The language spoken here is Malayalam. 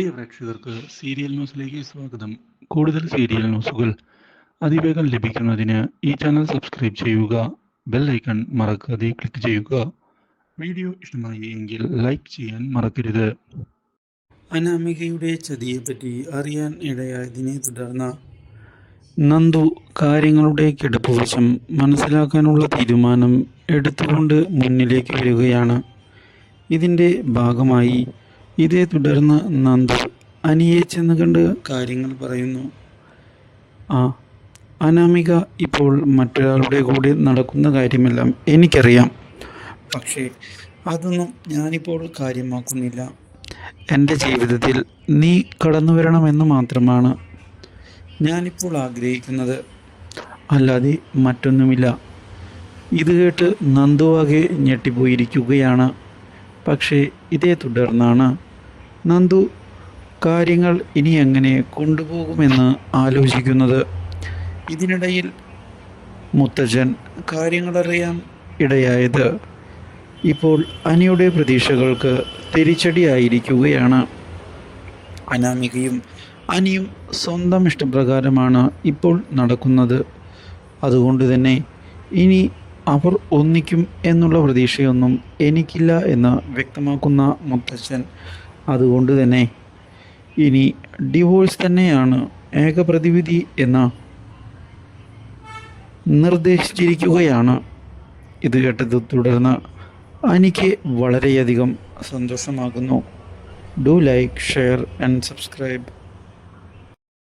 പ്രിയ പ്രേക്ഷകർക്ക് സീരിയൽ ന്യൂസിലേക്ക് സ്വാഗതം. കൂടുതൽ സീരിയൽ ന്യൂസുകൾ അതിവേഗം ലഭിക്കുന്നതിന് ഈ ചാനൽ സബ്സ്ക്രൈബ് ചെയ്യുക ബെൽ ഐക്കൺ മറക്കാതെ ക്ലിക്ക് ചെയ്യുക. വീഡിയോ ഇഷ്ടമായി എങ്കിൽ ലൈക്ക് ചെയ്യാൻ മറക്കരുത്. അനാമികയുടെ ചതിയെപ്പറ്റി അറിയാൻ ഇടയായതിനെ തുടർന്ന് നന്ദു കാര്യങ്ങളുടെ കിടപ്പുവശം മനസ്സിലാക്കാനുള്ള തീരുമാനം എടുത്തുകൊണ്ട് മുന്നിലേക്ക് വരികയാണ്. ഇതിന്റെ ഭാഗമായി ഇതേ തുടർന്ന് നന്ദു അനിയെ ചെന്ന് കണ്ട് കാര്യങ്ങൾ പറയുന്നു. ആ അനാമിക ഇപ്പോൾ മറ്റൊരാളുടെ കൂടെ നടക്കുന്ന കാര്യമെല്ലാം എനിക്കറിയാം. പക്ഷേ അതൊന്നും ഞാനിപ്പോൾ കാര്യമാക്കുന്നില്ല. എന്റെ ജീവിതത്തിൽ നീ കടന്നു വരണമെന്ന് മാത്രമാണ് ഞാനിപ്പോൾ ആഗ്രഹിക്കുന്നത്. അല്ലാതെ മറ്റൊന്നുമില്ല. ഇത് കേട്ട് നന്ദുവാകെ ഞെട്ടിപ്പോയിരിക്കുകയാണ്. പക്ഷേ ഇതേ തുടർന്നാണ് നന്ദു കാര്യങ്ങൾ ഇനി എങ്ങനെ കൊണ്ടുപോകുമെന്ന് ആലോചിക്കുന്നത്? ഇതിനിടയിൽ മുത്തച്ഛൻ കാര്യങ്ങളറിയാൻ ഇടയായത് ഇപ്പോൾ അനിയുടെ പ്രതീക്ഷകൾക്ക് തിരിച്ചടിയായിരിക്കുകയാണ്. അനാമികയും അനിയും സ്വന്തം ഇഷ്ടപ്രകാരമാണ് ഇപ്പോൾ നടക്കുന്നത്. അതുകൊണ്ട് തന്നെ ഇനി അവർ ഒന്നിക്കും എന്നുള്ള പ്രതീക്ഷയൊന്നും എനിക്കില്ല എന്ന് വ്യക്തമാക്കുന്ന മുത്തച്ഛൻ അതുകൊണ്ട് തന്നെ ഇനി ഡിവോഴ്സ് തന്നെയാണ് ഏക പ്രതിവിധി എന്ന് നിർദ്ദേശിച്ചിരിക്കുകയാണ്. ഇത് കേട്ടത് തുടർന്ന് എനിക്ക് വളരെയധികം സന്തോഷമാകുന്നു. Do like share and subscribe